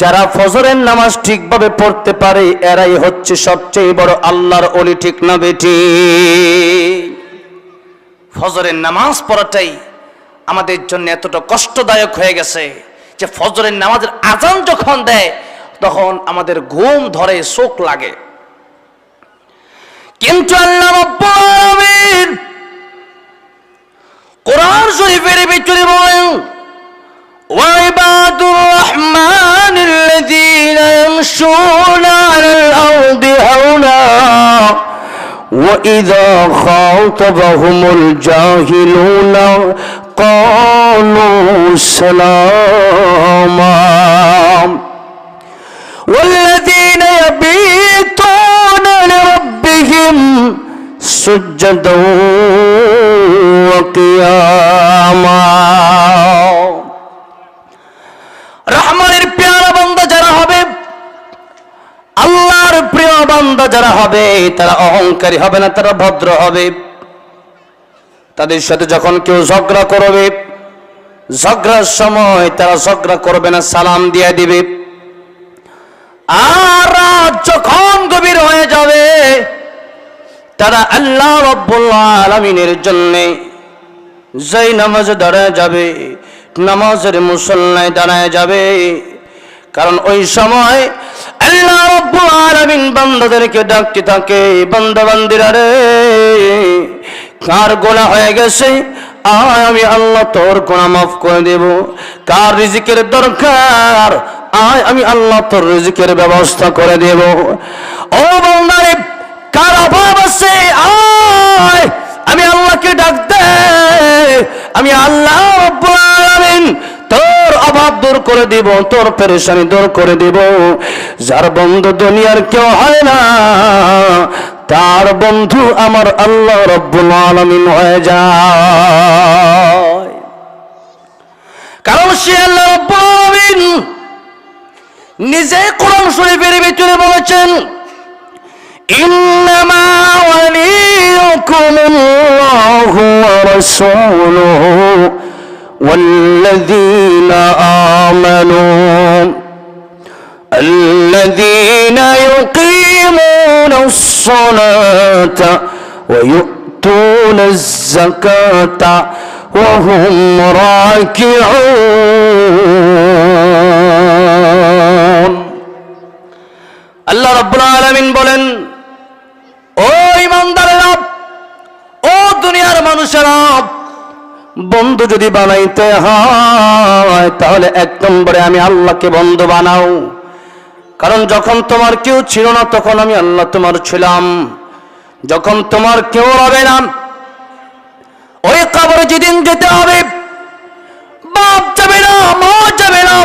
যারা ফজরের নামাজ ঠিকভাবে পড়তে পারে, এরাই হচ্ছে সবচেয়ে বড় আল্লাহর অলি ঠিক না বেটি? ফজরের নামাজ পড়াটাই আমাদের জন্য এতটা কষ্টদায়ক হয়ে গেছে যে ফজরের নামাজের আজান যখন দেয়, তখন আমাদের ঘুম ধরে, শোক লাগে। কিন্তু আল্লাহ কোরআন শরীফের ভিতরে বলেন وعباد الرحمن الذين يمشون على الأرض هونا وإذا خاطبهم الجاهلون قالوا سلاما والذين يبيتون لربهم سجدا وقياما তারা অহংকারী হবে না, তারা ভদ্র হবে। তাদের সাথে যখন কেউ ঝগড়া করবে, ঝগড়ার সময় তারা ঝগড়া করবে না, সালাম দিয়ে দিবে। আর যখন গভীর হয়ে যাবে, তারা আল্লাহ রব্বুল আলমিনের জন্যে যেই নামাজ দাঁড়ায় যাবে, নামাজের মুসল্লায় দাঁড়ায় যাবে। কারণ ওই সময় আল্লাহ ডাকতে থাকে কার হয়ে গেছে? আমি আল্লাহ তোর করে কার দরকার? আয় আমি আল্লাহ তোর ব্যবস্থা করে দেব। ও বান্দারে, কার অভাব আছে? আয়, আমি আল্লাহকে ডাক দে। আমি আল্লাহ অভাব দূর করে দিব তোর পেরেশানি দূর করে দিব যার বন্ধু দুনিয়ার কেউ হয় না তার বন্ধু আমার আল্লাহ রব্বুল আলামিন হয়ে যায় কারণ সে আল্লাহ রব্বুল আলামিন নিজে কোরআন শরীফের ভিতরে বলেছেন إنما وليكم الله ورسوله والذين آمنوا الذين يقيمون الصلاة ويؤتون الزكاة وهم راكعون. বন্ধু যদি বানাইতে হয়, তাহলে এক নম্বরে আমি আল্লাহকে বন্ধু বানাও। কারণ যখন তোমার কেউ ছিল না, তখন আমি আল্লাহ তোমার ছিলাম। যখন তোমার কেউ হবে না, ওই কবরে যেদিন যেতে হবে, বাপ যাবে না, মা যাবে না,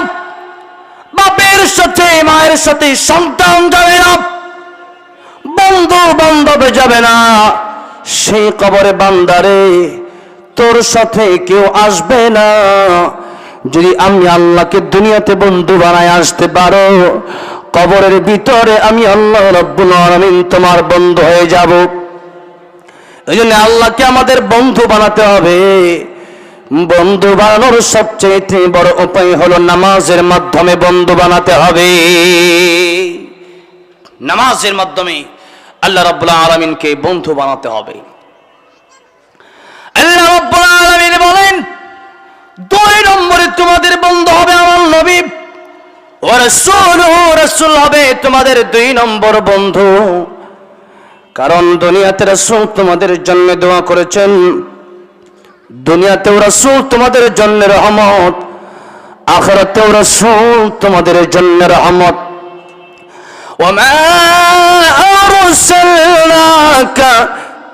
বাপের সাথে, মায়ের সাথে সন্তান যাবে না বন্ধু বান্ধব যাবে না। সেই কবরে বান্দারে তোর সাথে কেউ আসবে না। যদি আমি আল্লাহকে দুনিয়াতে বন্ধু বানায় আসতে পারো, কবরের ভিতরে আমি আল্লাহ রব্বুল আলামিন তোমার বন্ধু হয়ে যাব। এই জন্য আল্লাহকে আমাদের বন্ধু বানাতে হবে। বন্ধু বানানোর সবচেয়ে বড় উপায় হলো নামাজের মাধ্যমে বন্ধু বানাতে হবে। নামাজের মাধ্যমে আল্লাহ রাব্বুল আলামিনকে বন্ধু বানাতে হবে। আল্লাহ রাব্বুল বলেন, দুই নম্বরে তোমাদের বন্ধ হবে আমার নবী, ও রাসূলুহু, রাসূল হবে তোমাদের দুই নম্বর বন্ধু। কারণ দুনিয়াতে রাসূল তোমাদের জন্য দোয়া করেছেন, দুনিয়াতেও রাসূল তোমাদের জন্য রহমত, আখরাতেও রাসূল তোমাদের জন্য রহমত। ওয়া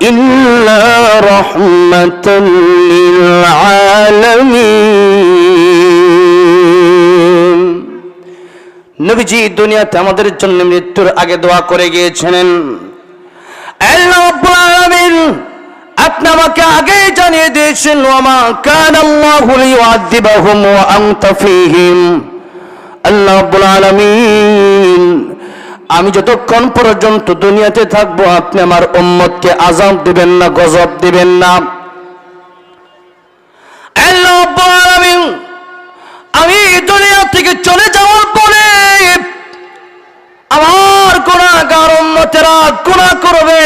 إلا رحمة للعالمين নবীজি দুনিয়াতে আমাদের জন্য মৃত্যুর আগে দোয়া করে গিয়েছিলেন আল্লাহ রাব্বুল আলামিন আপনি আমাকে আগেই জানিয়ে দিয়েছেন ওয়ামা কান আল্লাহু লিউআযিবাহুম ওয়া আনতা ফীহিম আল্লাহ রাব্বুল আলামিন আমি যতক্ষণ পর্যন্ত দুনিয়াতে থাকব, আপনি আমার উম্মতকে আজাব দিবেন না, গজব দিবেন না। আমি দুনিয়া থেকে চলে যাওয়ার পরে আমার গুণাগার উন্মতেরা গুণা করবে।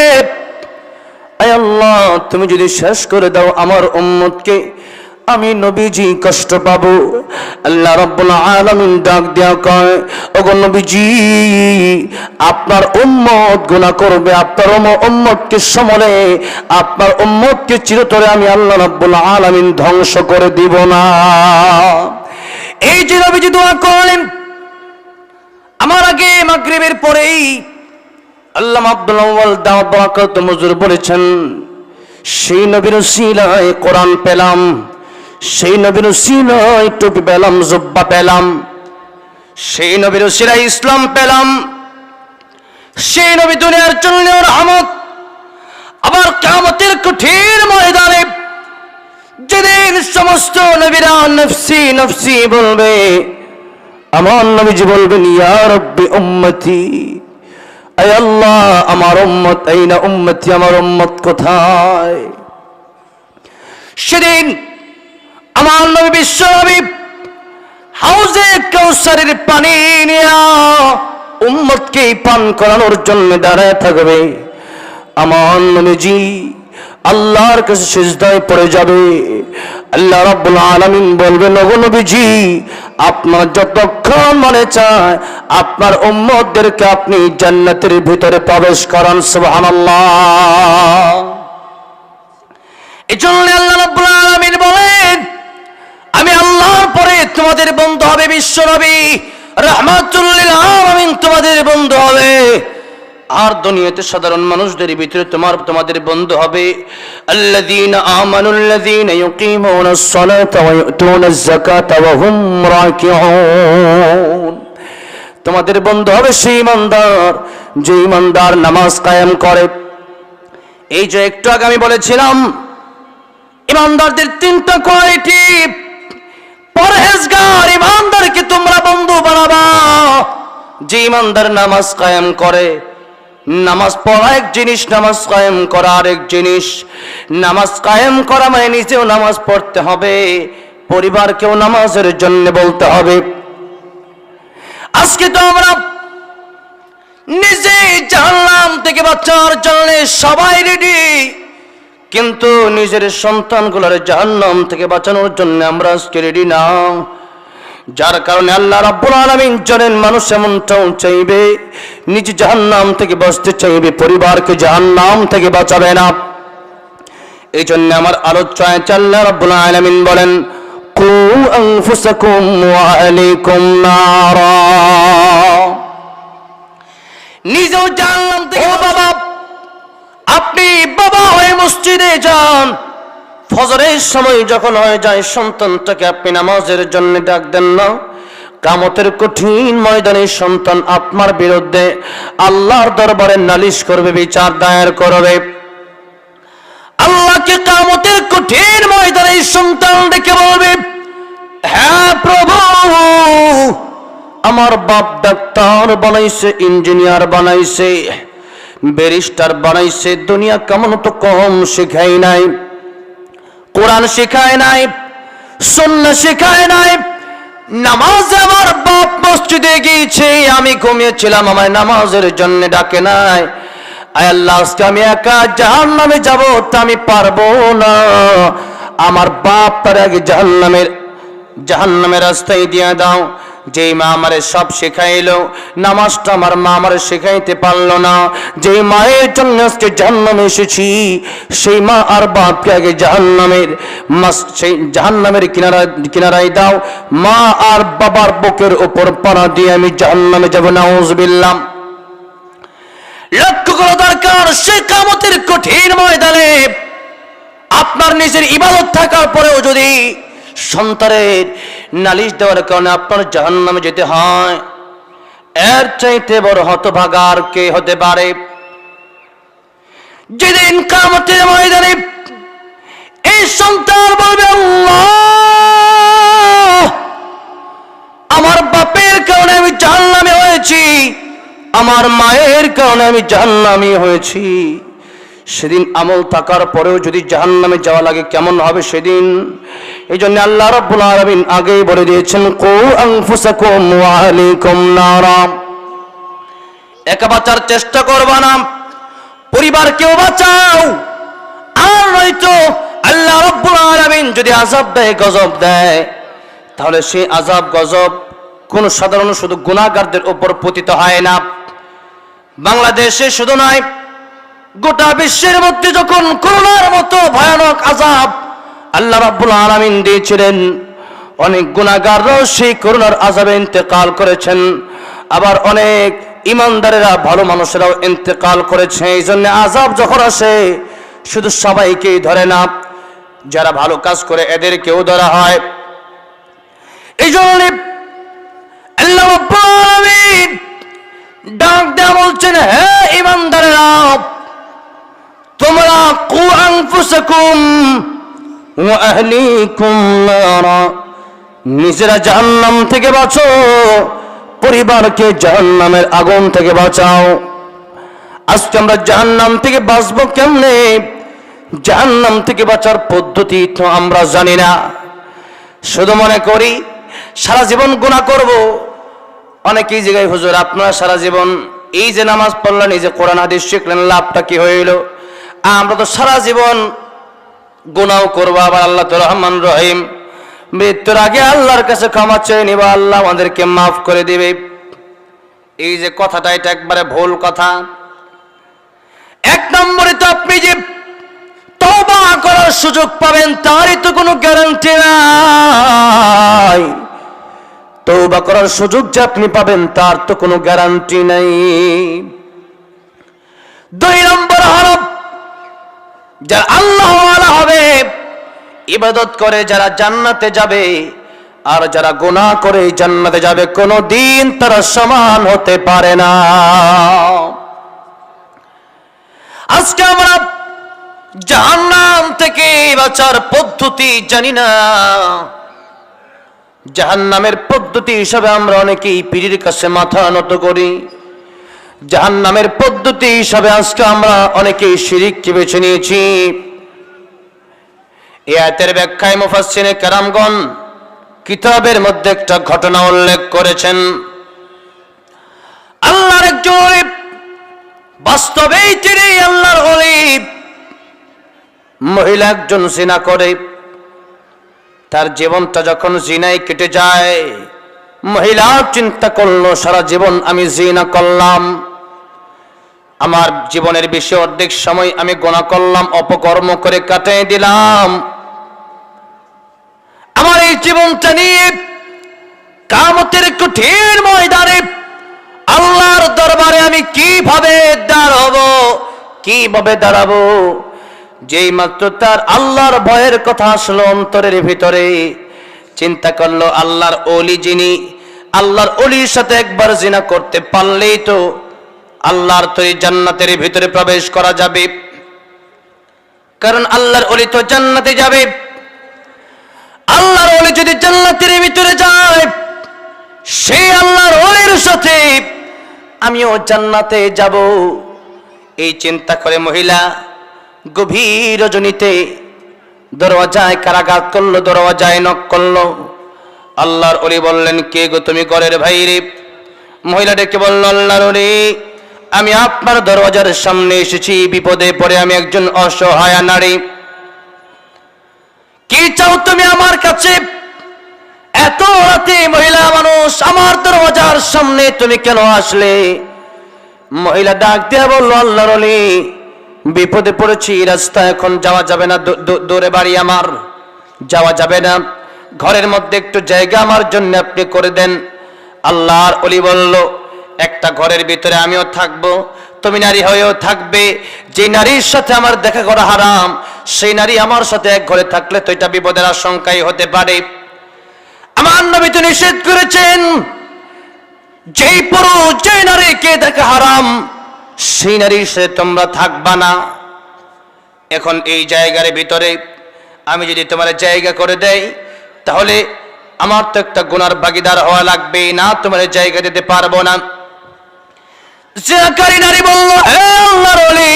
আল্লাহ, তুমি যদি শেষ করে দাও আমার উম্মতকে আমি নবীজি কষ্ট পাবো। আল্লাহ রাব্বুল আলামিন ডাক দেয়া কয়, ওগো নবীজি, আপনার উম্মত গুনাহ করবে, আপনার উম- উম্মতকে সমলে, আপনার উম্মতকে চিরতরে আমি আল্লাহ রাব্বুল আলামিন ধ্বংস করে দিব না। এই যে নবীজি দোয়া করলেন, আমার আগে মাগরিবের পরেই আল্লাহ আব্দুল আউয়াল দাওয়াত বরাকাত মজুর বলেছেন, সেই নবীর সিলায় কোরআন পেলাম সেই নবীর সিলায় টুপি পেলাম, জুব্বা পেলাম। সেই নবীর সিলায় ইসলাম পেলাম। সেই নবী দুনিয়ার জন্য রহমত। আবার কামতের কঠিন ময়দানে যেদিন সমস্ত নবীরা নফসি নফসি বলবে আমার নবীজি বলবেন, ইয়া রব্বি উম্মতি, আয় আল্লাহ, আমার উম্মত এই না উম্মতি, আমার উম্মত কোথায়? সেদিন আমার নবী বিশ্ব নবী, হাউজে কৌসারের পানি নিয়া উম্মতকে পান করানোর জন্য দাঁড়ায় থাকবে। আমার নবীজি আল্লাহর কাছে সিজদায় পড়ে যাবে। আল্লাহ রাব্বুল আলামিন বলবেন ওগো নবীজি, আপনার যতক্ষণ মনে চায়, আপনার উম্মতদেরকে আপনি জান্নাতের ভিতরে প্রবেশ করান, সুবহানাল্লাহ। এই জন্য আল্লাহ রাব্বুল তোমাদের বন্ধু হবে বিশ্ব নবী। রহমাতুল্লিল আলামিন তোমাদের বন্ধু হবে। আর দুনিয়াতে সাধারণ মানুষদের ভিতরে তোমার, তোমাদের বন্ধু হবে। আল্লাযীনা আমানুল্লাযীনা ইউকিমুনাস সালাতা ওয়া ইউতুনাজ যাকাতা ওয়া হুম রাকিউন। তোমাদের বন্ধু হবে সেই ইমানদার, যে ইমানদার নামাজ কায়েম করে। এই যে একটু আগে আমি বলেছিলাম, ইমানদারদের তিনটা কোয়ালিটি। পরহেজগার, ইমানদারকে তোমরা বন্ধু বানাবা। যে ইমানদার নামাজ কায়েম করে, নামাজ পড়া এক জিনিস, নামাজ কায়েম করা আরেক জিনিস। নামাজ কায়েম করা মানে নিজেও নামাজ পড়তে হবে, পরিবারকেও নামাজের জন্য বলতে হবে। আজকে তো আমরা নিজে জানলাম থেকে বাচ্চার জন্য সবাই রেডি কিন্তু নিজের সন্তানগুলোর জাহান্নাম থেকে বাঁচানোর জন্য আমরা আজকে রেডি না। যার কারণে আল্লাহ রাব্বুল আলামিন জানেন মানুষ এমনটাও চাইবে, নিজ জাহান্নাম থেকে বাঁচতে চাইবে, পরিবারকে জাহান্নাম থেকে বাঁচাবে না। এই জন্য আমার আলোচনায় আল্লাহ রাব্বুল আলামিন বলেন নিজেও জানলাম থেকে বাবা আপনি বাবা হয়ে মসজিদে যান। ফজরের সময় যখন হয়ে যায়, সন্তানটাকে আপনি নামাজের জন্য ডাক দেন না। কামতের কঠিন ময়দানে সন্তান আপনার বিরুদ্ধে আল্লাহর দরবারে নালিশ করবে, বিচার দায়ের করবে। আল্লাহকে কামতের কঠিন ময়দানে সন্তান ডেকে বলবে হ্যাঁ প্রভু, আমার বাপ ডাক্তার বানাইছে, ইঞ্জিনিয়ার বানাইছে। ব্যারিস্টার বানাইছে, দুনিয়া কেমন তো কম শেখাই নাই। কোরআন শেখায় নাই সন্না শেখায় নাই। নামাজ আমার বাপ মসজিদে গিয়েছে, আমি ঘুমিয়েছিলাম আমার নামাজের জন্য ডাকে নাই। আল্লাহ, আজকে আমি একা জাহান নামে যাব, তা আমি পারব না। আমার বাপ তার আগে জাহান নামের জাহান নামের রাস্তায় দিয়ে দাও। যেই মা আমারে সব শেখাইলো, নামাজটা আমার মা আমারে শেখাইতে পারল না। যেই মায়ের জন্য আজকে জাহান্নামে এসেছি, সেই মা আর বাপকে আগে জাহান্নামের সেই জাহান্নামের কিনারা কিনারায় দাও। মা আর বাবার বুকের উপর পাড়া দিয়ে আমি জাহান্নামে যাব নাউজবিল্লাম লক্ষ্য করা দরকার, সে কামতের কঠিন ময়দানে আপনার নিজের ইবাদত থাকার পরেও যদি সন্তানের নালিশ দেওয়ার কারণে আপনার জাহান নামে যেতে হয়। এর চাইতে বড় হতভাগার কে হতে পারে? যেদিন কামতের ময়দানে এই সন্তান বলবে আমার বাপের কারণে আমি জাহান্নামে হয়েছি, আমার মায়ের কারণে আমি জাহান্নামি হয়েছি। সেদিন আমল থাকার পরেও যদি জাহান্নামে যাওয়া লাগে, কেমন হবে সেদিন? এই জন্য আল্লাহ রব্বুল আলামিন আগেই বলে দিয়েছেন কু আনফুসাকুম ওয়া আহলিকুম নারা। একা বাঁচার চেষ্টা করবা না। পরিবারকেও বাঁচাও। আর নয়তো আল্লাহ রব্বুল আলামিন যদি আযাব দেয়, গজব দেয়, তাহলে সেই আযাব, গজব কোন সাধারণ শুধু গুনাহগারদের উপর পতিত হয় না। বাংলাদেশে শুধু নয় গোটা বিশ্বের মধ্যে যখন করোনার মতো ভয়ানক আযাব আল্লাহ রাব্বুল আলামিন দিয়েছিলেন, অনেক গুনাহগাররাও সেই করোনার আজাবে ইন্তেকাল করেছেন। আবার অনেক ইমানদারেরা, ভালো মানুষেরাও ইন্তেকাল করেছে। এই জন্য আযাব যখন আসে, শুধু সবাইকেই ধরে না, যারা ভালো কাজ করে এদেরকেও ধরা হয়। এই জন্য আল্লাহ ডাক দেয়া বলছেন, হে ইমানদারেরা তোমরা কু আনফুসাকুম ওয়া আহলিকুম নারা নিজেরা জাহান্নাম থেকে বাঁচো, পরিবারকে জাহান্নামের আগুন থেকে বাঁচাও। আজকে আমরা জাহান্নাম থেকে বাঁচবো কেমনে? জাহান্নাম থেকে বাঁচার পদ্ধতি তো আমরা জানি না। শুধু মনে করি, সারা জীবন গুনাহ করব। অনেকেই জায়গায় হুজুর, আপনারা সারা জীবন এই যে নামাজ পড়লেন, এই যে কোরআন, হাদিস শিখলেন, লাভটা কি হইল? আমরা তো সারা জীবন গুনাও করব, আবার আল্লাহ তো রহমান রহিম। মৃত্যুর আগে আল্লাহর কাছে ক্ষমা চেয়ে নিবা, আল্লাহ আমাদেরকে মাফ করে দিবে। এই যে কথাটা, এটা একবারে ভুল কথা। এক নম্বরে তো আপনি যে তওবা করার সুযোগ পাবেন, তারই তো কোনো গ্যারান্টি নাই। তৌবা করার সুযোগ যে আপনি পাবেন, তার তো কোনো গ্যারান্টি নাই। দুই নম্বর হরফ যারা আল্লাহ হবে, ইবাদত করে যারা জান্নাতে যাবে, আর যারা গুনাহ করে জান্নাতে যাবে কোনো দিন তারা সমান হতে পারে না। আজকে আমরা জাহান্নাম থেকে বাঁচার পদ্ধতি জানি না। জাহান্নামের পদ্ধতি হিসাবে আমরা অনেকেই পীরের কাছে মাথা নত করি। জাহান্নামের পদ্ধতি হিসাবে আজকে আমরা অনেকেই শিরিককে বেছে নিয়েছি। এ আয়াতের ব্যাখ্যায় মুফাসসিরে কারামগণ কিতাবের মধ্যে একটা ঘটনা উল্লেখ করেছেন। আল্লাহর একজন বাস্তবেই তিনি আল্লাহর অলিব। মহিলা একজন জিনা করে, তার জীবনটা যখন জিনায় কেটে যায় মহিলা চিন্তা করল, সারা জীবন আমি জিনা করলাম। আমার জীবনের বেশি অর্ধেক সময় আমি গোনা করলাম, অপকর্ম করে কাটিয়ে দিলাম। আমার এই জীবনটা নিয়ে কামতের কঠিন ময়দানে আল্লাহর দরবারে আমি কীভাবে দাঁড়াবো কীভাবে দাঁড়াবো? যেই মাত্র তার আল্লাহর ভয়ের কথা আসলো অন্তরের ভিতরে, চিন্তা করল আল্লাহর অলি যিনি, আল্লাহর অলির সাথে একবার জিনা করতে পারলেই তো আল্লাহর তৈরি জান্নাতের ভিতরে প্রবেশ করা যাবে। কারণ আল্লাহর অলি তো জান্নাতে যাবে। আল্লাহর অলি যদি জান্নাতের ভিতরে যায় সেই আল্লাহর অলির সাথে আমিও জান্নাতে যাব। এই চিন্তা করে মহিলা গভীর রজনীতে দরওয়াজায় কারাঘাত করল, দরওয়াজায় নক করল। আল্লাহর অলি বললেন, কে গো তুমি ঘরের ভাই রে মহিলা ডেকে বলল, আল্লাহর অলি আমি আপনার দরওয়াজার সামনে এসেছি, বিপদে পড়ে আমি একজন অসহায়া নারী। কি চাও তুমি আমার কাছে? এত রাতে মহিলা মানুষ আমার দরওয়াজার সামনে তুমি কেন আসলে? মহিলা ডাক দিয়া বলল, আল্লাহর বিপদে পড়েছি, রাস্তা এখন যাওয়া যাবে না, দূ- দূ- দূরে বাড়ি আমার, যাওয়া যাবে না। ঘরের মধ্যে একটু জায়গা আমার জন্য আপনি করে দেন। আল্লাহর অলি বলল একটা ঘরের ভিতরে আমিও থাকব, তুমি নারী হয়েও থাকবে। যে নারীর সাথে আমার দেখা করা হারাম, সেই নারী আমার সাথে এক ঘরে থাকলে তো এটা বিপদের আশঙ্কাই হতে পারে। আমার নবী তো নিষেধ করেছেন, যেই পুরুষ, যে নারীকে দেখা হারাম, সেই নারীর সাথে তোমরা থাকবা না। এখন এই জায়গার ভিতরে আমি যদি তোমার জায়গা করে দেই, তাহলে আমার তো একটা গুনার ভাগিদার হওয়া লাগবে না তোমার জায়গা দিতে পারব না। জিনাকারী নারী বলল, হে আল্লাহর ওলি,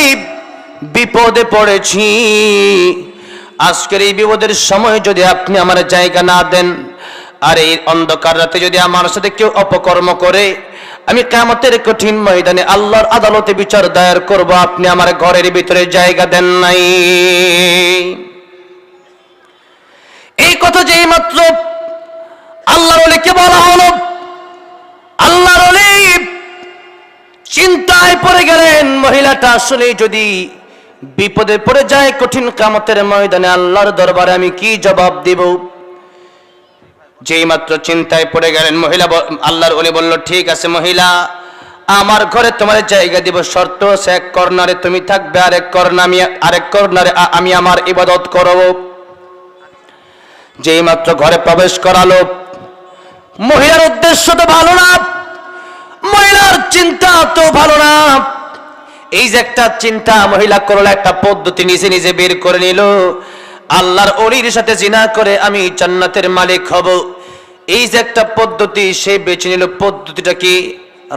বিপদে পড়েছি। আজকের এই বিপদের সময় যদি আপনি আমার জায়গা না দেন, আর এই অন্ধকার রাতে যদি আমার সাথে কেউ অপকর্ম করে, আমি কামতের কঠিন ময়দানে আল্লাহর আদালতে বিচার দায়ের করব, আপনি আমার ঘরের ভিতরে জায়গা দেন নাই। এই কথা যেই মাত্র আল্লাহর অলিকে বলা হলো, আল্লাহর অলি চিন্তায় পড়ে গেলেন মহিলাটা আসলে যদি বিপদে পড়ে যায় কঠিন কামতের ময়দানে আল্লাহর দরবারে আমি কি জবাব দেব? যেই মাত্র চিন্তায় পড়ে গেলেন মহিলা আল্লাহর ওলি বলল, ঠিক আছে মহিলা, আমার ঘরে তোমার জায়গা দিব, শর্ত আছে এক কর্নারে তুমি থাকবে, আরেক কর্নার আমি, আরেক কর্নারে আমি আমার ইবাদত করব। যেই মাত্র ঘরে প্রবেশ করালো, মহিলার উদ্দেশ্য তো ভালো না। চিন্তা তো ভালো না। এই যে একটা চিন্তা মহিলা করল একটা পদ্ধতি নিজে নিজে বের করে নিল। আল্লাহর অলির সাথে জিনা করে আমি জান্নাতের মালিক হব। এই যে একটা পদ্ধতি সে বেছে নিল। পদ্ধতিটা কি?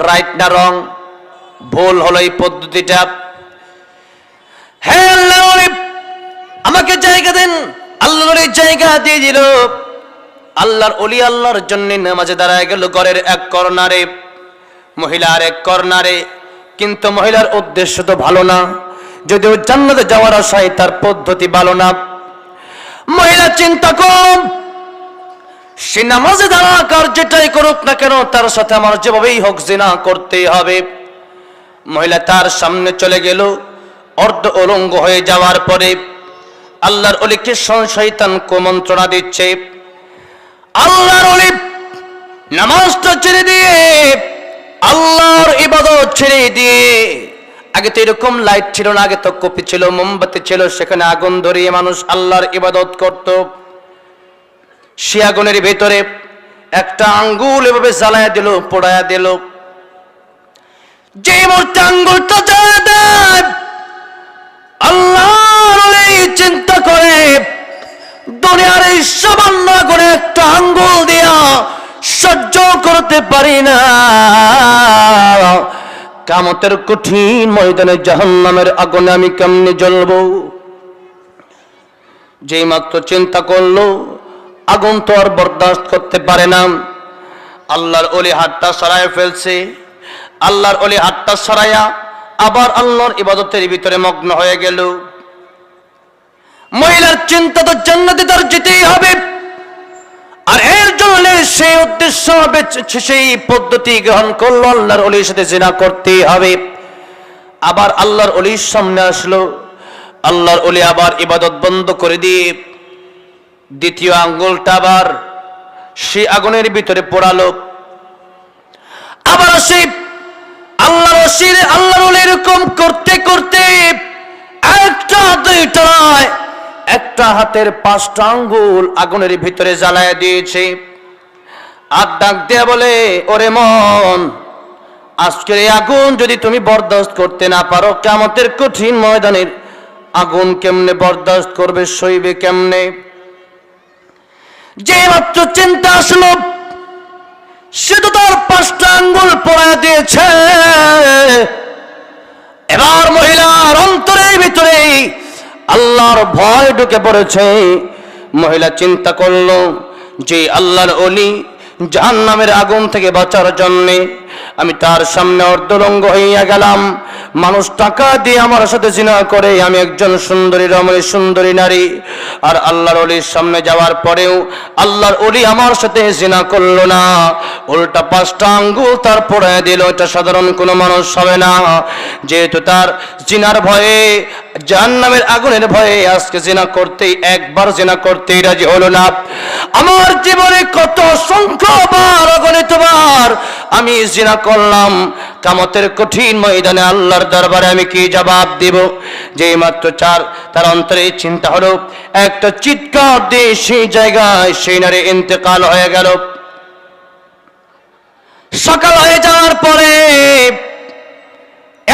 রাইট না রং ভুল হলো এই পদ্ধতিটা। হ্যাঁ আল্লাহর অলি, আমাকে জায়গা দেন। আল্লাহর অলি জায়গা দিয়ে দিল। আল্লাহর অলি আল্লাহর জন্য নামাজে দাঁড়ায় গেল ঘরের এক কর্নারে। মহিলার এক কর্নারে। কিন্তু মহিলার উদ্দেশ্য তো ভালো না। যদিও জান্নাতে যাওয়ার আশায় তার পদ্ধতি ভালো না। মহিলা চিন্তা কম সে নামাজে দাঁড়াক আর যেটাই করুক না কেন, তার সাথে আমার যেভাবেই হোক জিনা করতেই হবে। মহিলা তার সামনে চলে গেল, অর্ধ অলঙ্গ হয়ে যাওয়ার পরে আল্লাহর অলিকে শয়তান কুমন্ত্রণা দিচ্ছে, আল্লাহর অলি, নামাজটা ছেড়ে দিয়ে আল্লাহর ইবাদত ছেড়ে দিয়ে। আগে তো এরকম লাইট ছিল না, আগে তো কপি ছিল, মোমবাতি ছিল, সেখানে আগুন ধরিয়ে মানুষ আল্লাহর ইবাদত করত। সে আগুনের ভেতরে একটা আঙ্গুল এভাবে জ্বালায়া দিল, পোড়ায়া দিল। যে মুহূর্তে আঙ্গুলটা জ্বালা দেয়, আল্লাহর চিন্তা করে, দুনিয়ার এই সামান্য করে একটা আঙ্গুল দিয়া সহ্য করতে পারি না। কামতের কঠিন ময়দানে জাহান্নামের আগুনে আমি কেমনে জ্বলবো? যেই মাত্র চিন্তা করল, আগুন তো আর বরদাস্ত করতে পারে না। আল্লাহর অলি হাতটা সরায় ফেলছে। আল্লাহর অলি হাতটা সরাইয়া আবার আল্লাহর ইবাদতের ভিতরে মগ্ন হয়ে গেল। মহিলার চিন্তা তো জান্নাতে তার যেতেই হবে। আর এর জন্য সেই উদ্দেশ্য সেই পদ্ধতি গ্রহণ করল, আল্লাহর অলির সাথে জেনা করতে হবে। আবার আল্লাহর অলির সামনে আসলো, আল্লাহর অলি আবার ইবাদত বন্ধ করে দিয়ে দ্বিতীয় আঙ্গুলটা আবার সে আগুনের ভিতরে পোড়ালো। আবার সেই আল্লাহর রশির আল্লাহর এরকম করতে করতে একটা, দুইটা একটা হাতের পাঁচটা আঙ্গুল আগুনের ভিতরে জ্বালায় দিয়েছে। আর ডাক দেয়া বলে, ওরে মন, আজকের এই আগুন যদি তুমি বরদাস্ত করতে না পারো কেমতের কঠিন ময়দানের আগুন কেমনে বরদাস্ত করবে, সইবে কেমনে? যে মাত্র চিন্তা আসলো, সে তো তার পাঁচটা আঙ্গুল পড়া দিয়েছে এবার মহিলার অন্তরের ভিতরে আল্লাহর ভয় ঢুকে পড়েছে। মহিলা চিন্তা করল যে আল্লাহর অলি জাহান্নামের আগুন থেকে বাঁচার জন্যে আমি তার সামনে অর্ধলঙ্গ হইয়া গেলাম। মানুষ টাকা দিয়ে আমার সাথে জিনা করে, আমি একজন সুন্দরী রমণী, সুন্দরী নারী। আর আল্লাহর অলির সামনে যাওয়ার পরেও আল্লাহর অলি আমার সাথে জিনা করল না। উল্টা পাঁচটা আঙ্গুল তার পড়ে দিল, এটা সাধারণ কোনো মানুষ হবে না। যেহেতু তার জিনার ভয়ে, জাহান্নামের আগুনের ভয়ে আজকে জিনা করতেই, একবার জিনা করতেই রাজি হলো না। আমার জীবনে কত অগণিতবার আমি জিনা করলাম। কামতের কঠিন ময়দানে আল্লাহর দরবারে আমি কি জবাব দিব? যেই মাত্র চার, তার অন্তরে চিন্তা হলো, একটা চিৎকার দিয়ে সেই জায়গায় সেই নারী ইন্তেকাল হয়ে গেল। সকাল হয়ে যাওয়ার পরে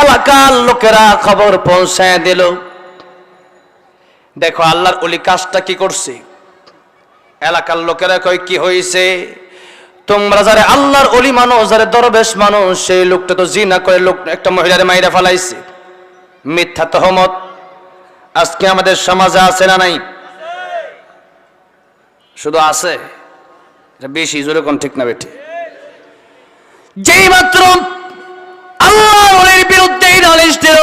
এলাকার লোকেরা খবর পৌঁছায় দিল। দেখো, আল্লাহর অলি কাজটা কি করছে? এলাকার লোকেরা কয়, কি হয়েছে তোমরা যারা আল্লাহর অলি মানুষ, যারা দরবেশ মানুষ, সেই লোকটা তো জিনা করে লোক একটা মহিলার মাইরা ফেলাইছে। মিথ্যা তহমত। আজকে আমাদের সমাজে আছে না নাই? শুধু আছে? এটা বেশি কোন ঠিক না বেঠি। যেই মাত্র আল্লাহর অলির বিরুদ্ধে নালিশ দিল,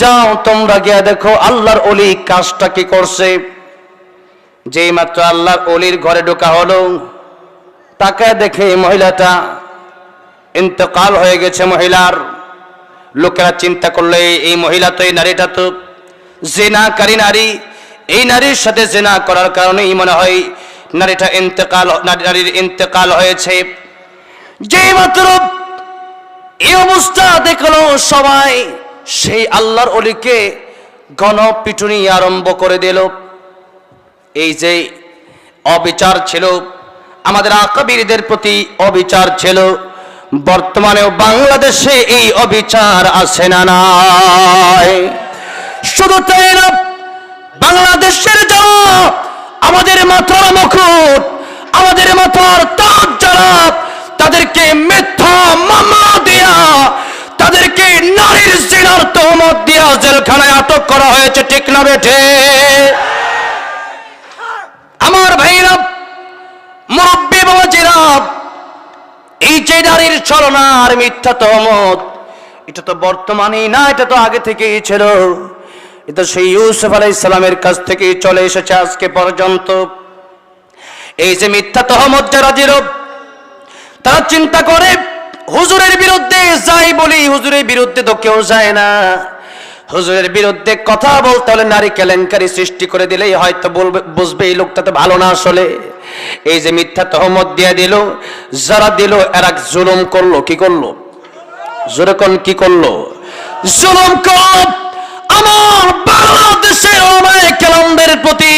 যাও তোমরা গিয়া দেখো আল্লাহর অলি কাজটা কি করছে। যেই মাত্র আল্লাহর অলির ঘরে ঢোকা হলো তাকায় দেখে এই মহিলাটা ইন্তকাল হয়ে গেছে মহিলার। লোকেরা চিন্তা করলে, এই মহিলা তো এই নারীটা তো জেনাকারী নারী। এই নারীর সাথে জেনা করার কারণেই মনে হয় নারীটা ইন্তেকাল, নারী- নারীর ইন্তেকাল হয়েছে। যেই মাত্র এই অবস্থা দেখল সবাই, সেই আল্লাহর অলিকে গণপিটুনি আরম্ভ করে দিল। এই যে অবিচার ছিল আমাদের আকাবিরদের প্রতি অবিচার ছিল। বর্তমানেও বাংলাদেশে এই অবিচার আছে না নাই। শুধু তাই না, বাংলাদেশের যারা আমাদের মাথার মুকুট, আমাদের মাথার তাজ যারা, তাদেরকে মিথ্যা মামলা দিয়া, তাদেরকে নারীর জিনার তহমত দিয়া জেলখানায় আটক করা হয়েছে, ঠিক না বেঠে? আমার ভাইরা মুরব্বী বাবাজিরা এই যে নারীর ছলনা আর মিথ্যা তহমত, এটা তো বর্তমানেই না, এটা তো আগে থেকেই ছিল। এটা সেই ইউসুফ আলাই ইসলামের কাছ থেকেই চলে এসেছে আজকে পর্যন্ত। এই যে মিথ্যা তহমত যারা দিল তারা চিন্তা করে, হুজুরের বিরুদ্ধে যাই বলি, হুজুরের বিরুদ্ধে তো কেউ যায় না। হুজুরের বিরুদ্ধে কথা বলতে হলে নারী কেলেঙ্কারি সৃষ্টি করে দিলেই হয়তো বলবে, বুঝবে এই লোকটা তো ভালো না আসলে। এই যে মিথ্যা তহমত দিয়ে দিল, যারা দিল, এরা জুলুম করল, কি করল? জোরকন কি করল? জুলুম করল আমার বাংলাদেশের অনেক কেলামদের প্রতি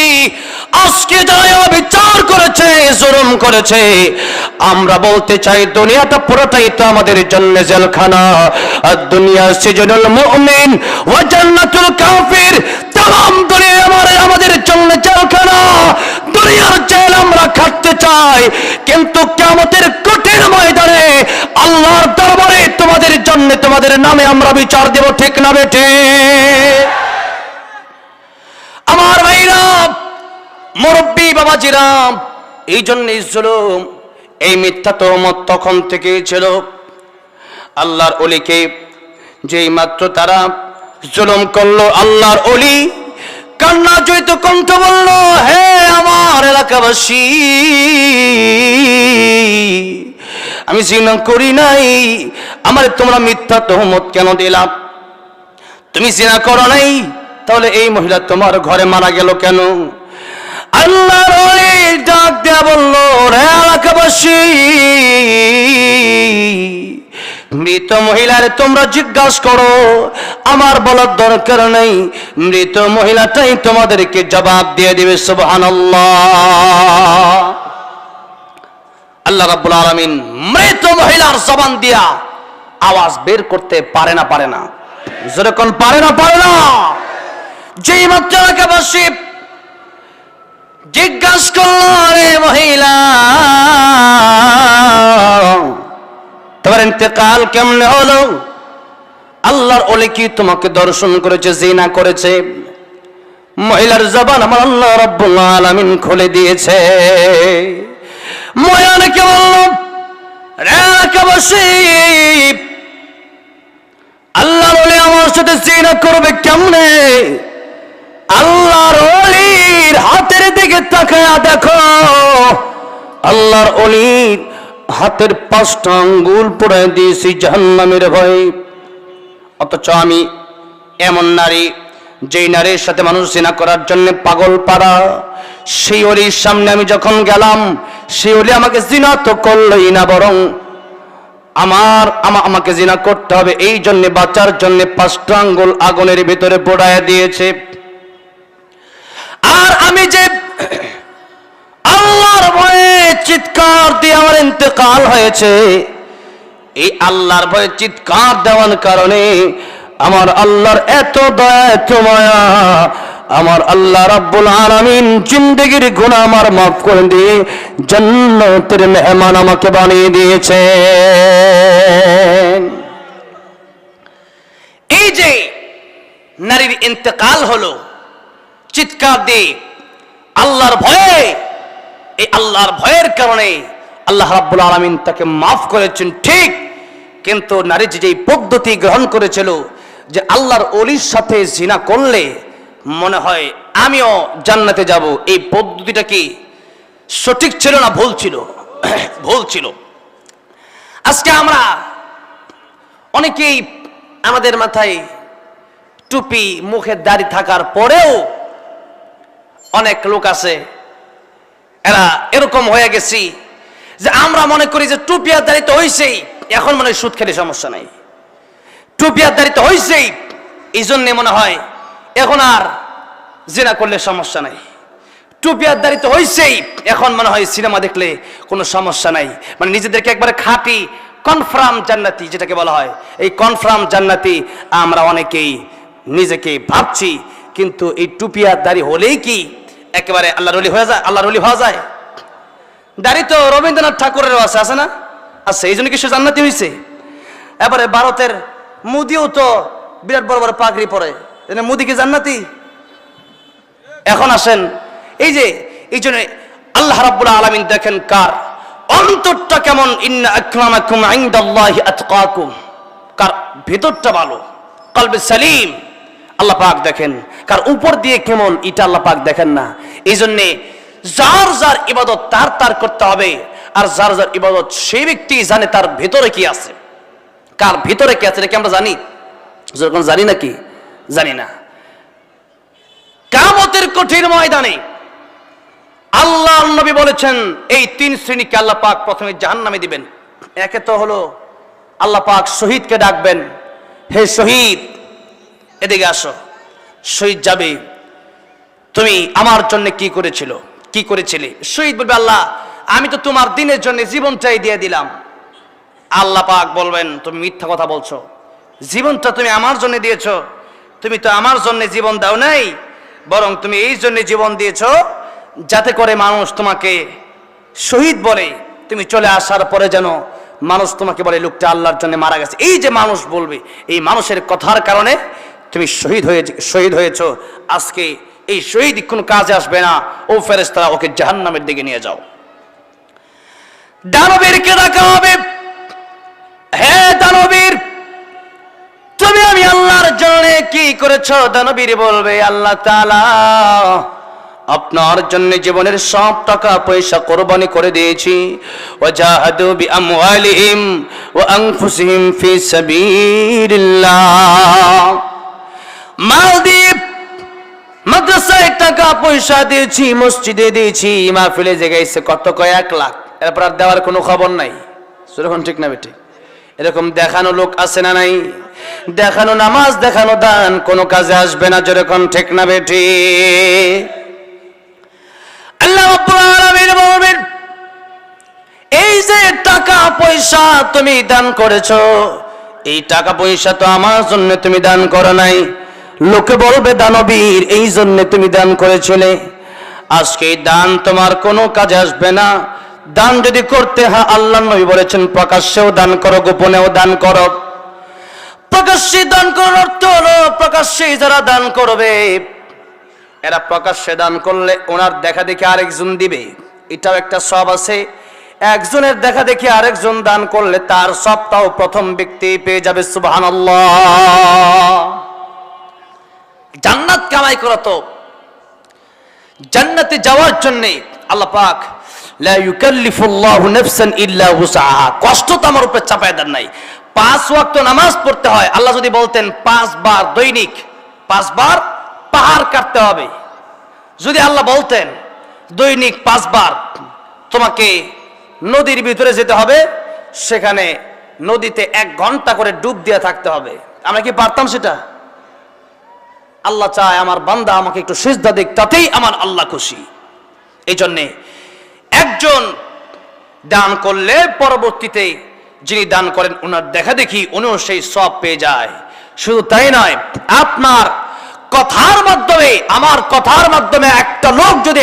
আজকে যারা বিচার করেছে, জুলুম করেছে। আমরা বলতে চাই, দুনিয়াটা পুরোটাই তো আমাদের জন্য জেলখানা। আর দুনিয়া সিজনুল মুমিন ওয়া জান্নাতুল কাফির তাম দুনিয়া আমার আমাদের জন্য জেলখানা। দুনিয়ার জেল আমরা খাটতে চাই, কিন্তু কিয়ামতের কঠিন ময়দানে আল্লাহর দরবারে তোমাদের জন্য তোমাদের নামে আমরা বিচার দেব, ঠিক না বেঠে মুরব্বী বাবাজিরা এই জন্যই জুলুম, এই মিথ্যা তহমত তখন থেকেই ছিল। আল্লাহর অলিকে যেই মাত্র তারা জুলুম করল, আল্লাহর অলি কান্না জয়িত কণ্ঠ বলল, হে আমার এলাকাবাসী, আমি জিনা করি নাই, আমার তোমরা মিথ্যা তহমত কেন দিলাম তুমি জিনা করো নাই, তাহলে এই মহিলা তোমার ঘরে মারা গেল কেন? আল্লাহর ওলি ডাক দেয়া বলল রে এলাকাবাসী, মৃত মহিলার তোমরা জিজ্ঞাসা করো, আমার বলার দরকার নেই। মৃত মহিলাটাই তোমাদেরকে জবাব দিয়ে দিবে, সুবহানাল্লাহ। আল্লাহ রাব্বুল আলামিন মৃত মহিলার জবান দিয়া আওয়াজ বের করতে পারে না পারে না। যেরকম পারে না পারে না? যেই মাত্র এলাকাবাসী জিজ্ঞাসা করল রে মহিলা, তোমার ইন্তেকাল কেমনে হলো? আল্লাহর ওলি কি তোমাকে দর্শন করেছে, জিনা করেছে? মহিলার জবান আমার আল্লাহ রব্বুল খুলে দিয়েছে। ময়ানকে বলল রেখাবাসী আল্লাহর ওলি আমার সাথে জিনা করবে কেমনে? আল্লাহর অলির হাতের দিকে তাকায়া দেখো। আল্লাহর অলির হাতের পাঁচটা আঙ্গুল পড়ে দিয়েছি জাহান্নামের ভয়। অথচ আমি এমন নারী যেই নারীর সাথে মানুষ জিনা করার জন্য পাগল পাড়া। সেই অলির সামনে আমি যখন গেলাম, সেই অলি আমাকে জিনা তো করলই না বরং আমার আমা- আমাকে জিনা করতে হবে। এই জন্যে বাঁচার জন্যে পাঁচটা আঙ্গুল আগুনের ভিতরে পোড়ায় দিয়েছে। আর আমি যে আল্লাহর ভয়ে চিৎকার দিয়ে আমার ইন্তেকাল হয়েছে, এই আল্লাহর ভয়ে চিৎকার দেওয়ার কারণে আমার আল্লাহর এত দয়া, এত মায়া, আমার আল্লাহ রাব্বুল আলামিন জিন্দগির গুনাহ আমার মাফ করে দিয়ে জান্নাতের মেহমান আমাকে বানিয়ে দিয়েছে এই যে নারীর ইন্তেকাল হলো চিৎকার দিয়ে আল্লাহর ভয়ে, এই আল্লাহর ভয়ের কারণে আল্লাহ রাব্বুল আলামিন তাকে মাফ করেছেন, ঠিক। কিন্তু নারী যে পদ্ধতি গ্রহণ করেছিল যে আল্লাহর অলির সাথে জিনা করলে মনে হয় আমিও জান্নাতে যাব, এই পদ্ধতিটা কি সঠিক ছিল না ভুল ছিল? ভুল ছিল। আজকে আমরা অনেকেই আমাদের মাথায় টুপি, মুখের দাড়ি থাকার পরেও অনেক লোক আছে, এরা এরকম হয়ে গেছি যে আমরা মনে করি যে টুপি আর দাড়ি হয়েছেই এখন মনে হয় সুদ খেলে সমস্যা নাই। টুপি আর দাড়ি হয়েছেই এই জন্যে মনে হয় এখন আর জেনা করলে সমস্যা নাই। টুপি আর দাড়ি হয়েছেই এখন মনে হয় সিনেমা দেখলে কোনো সমস্যা নাই। মানে নিজেদেরকে একবারে খাঁটি কনফার্ম জান্নাতি যেটাকে বলা হয়। এই কনফার্ম জান্নাতি আমরা অনেকেই নিজেকে ভাবছি, কিন্তু এই টুপি আর দাড়ি হলেই কি একেবারে আল্লাহর অলি হয়ে যায়, আল্লাহর অলি হওয়া যায়। দাড়ি তো রবীন্দ্রনাথ ঠাকুরেরও আছে আছে না? আছে, এই জন্য কি সে জান্নাতি হয়েছে এবারে ভারতের মুদিও তো বিরাট বড় বড় পাগড়ি পরে। মুদি কি জান্নাতি? এখন আসেন, এই যে, এই জন্য আল্লাহ রাব্বুল আলামিন দেখেন কার? অন্তরটা কেমন? ইন্না আকরামাকুম ইনদাল্লাহি আতকাকুম। কার? ভেতরটা ভালো, কলবে সালিম। আল্লাহ পাক দেখেন কার উপর দিয়ে কেমন এটা আল্লাহ পাক দেখেন না। এই জন্যে যার যার ইবাদত তার তার করতে হবে, আর যার যার ইবাদত সেই ব্যক্তি জানে তার ভেতরে কি আছে। কার ভিতরে কি আছে, এটা কি আমরা জানি? যখন জানি নাকি? জানি না। কামতের কঠিন ময়দানে আল্লাহ নবী বলেছেন, এই তিন শ্রেণীকে আল্লাহ পাক প্রথমে জাহান্নামে দিবেন। একে তো হলো আল্লাহ পাক শহীদকে ডাকবেন। হে শহীদ, এদিকে আসো। শহীদ যাবে। তুমি আমার জন্য কি করেছিল? কি করেছিলে? শহীদ বলবে, আল্লাহ, আমি তো তোমার দিনের জন্য জীবনটাই দিয়ে দিলাম। আল্লাহ পাক বলবেন, তুমি মিথ্যা কথা বলছো। জীবনটা তুমি আমার জন্য দিয়েছ। তুমি তো আমার জন্য জীবন দাও নাই, বরং তুমি এই জন্য জীবন দিয়েছ যাতে করে মানুষ তোমাকে শহীদ বলে। তুমি চলে আসার পরে যেন মানুষ তোমাকে বলে, লোকটা আল্লাহর জন্য মারা গেছে। এই যে মানুষ বলবে, এই মানুষের কথার কারণে তুমি শহীদ হয়ে শহীদ হয়েছো। আজকে এই শহীদ কোনো কাজে আসবে না। ও ফেরেস্তারা ওকে জাহান্নামের দিকে নিয়ে যাও। দানবীরকে ডাকা হবে? হে দানবীর, তুমি আমি আল্লাহর জন্য কি করেছ? দানবীর বলবে, আল্লাহ তাআলা, আপনার জন্য জীবনের সব টাকা পয়সা কোরবানি করে দিয়েছি। ওয়াজাহাদু বিআমওয়ালিহিম ওয়া ফি সাবিলিল্লাহ। মালদ্বীপ, মাদ্রাসায় টাকা পয়সা দিয়েছি, মসজিদে দিয়েছি, মাহফিলে জায়গাইছে কত কয়েক লাখ? এরপর আর দেওয়ার কোনো খবর নাই। সেরকম ঠিক না বেটি? এরকম দেখানো লোক আছে না নাই? দেখানো নামাজ, দেখানো দান কোনো কাজে আসবে না যেরকম ঠিক না বেটি? আল্লাহ এই যে টাকা পয়সা তুমি দান করেছ, এই টাকা পয়সা তো আমার জন্য তুমি দান করো নাই। লোকে বলবে, দানবীর, এই জন্য তুমি দান করেছিলে আজকে দান তোমার কোনো কাজে আসবে না। দান যদি করতে হ্যাঁ আল্লাহ নবী বলেছেন, প্রকাশ্যেও দান করো, গোপনেও দান করো। প্রকাশ্যে দান করার অর্থ হলো, প্রকাশ্যে যারা দান করবে, এরা প্রকাশ্যে দান করলে ওনার দেখা দেখে আরেকজন দিবে। এটাও একটা সব আছে। একজনের দেখা দেখে আরেকজন দান করলে তার সবটাও প্রথম ব্যক্তি পেয়ে যাবে সুবহান জান্নাত কামাই করা তো। জান্নাতে যাওয়ার জন্য আল্লাহ পাক কষ্ট তো আমার উপরে চাপায় দেন নাই। পাঁচ ওয়াক্ত নামাজ পড়তে হয়, আল্লাহ যদি বলতেন, পাঁচবার দৈনিক, পাঁচবার পাহাড় কাটতে হবে। যদি আল্লাহ বলতেন, দৈনিক পাঁচবার তোমাকে নদীর ভিতরে যেতে হবে, সেখানে নদীতে এক ঘণ্টা করে ডুব দিয়ে থাকতে হবে। আমরা কি পারতাম সেটা? আল্লাহ চায় আমার বান্দা আমাকে একটু সিজদা দিক, তাতেই আমার আল্লাহ খুশি। এই জন্যে একজন দান করলে পরবর্তীতে যিনি দান করেন, ওনার দেখা দেখি উনিও সেই সব পেয়ে যায়। শুধু তাই নয়, আপনার কথার মাধ্যমে, আমার কথার মাধ্যমে একটা লোক যদি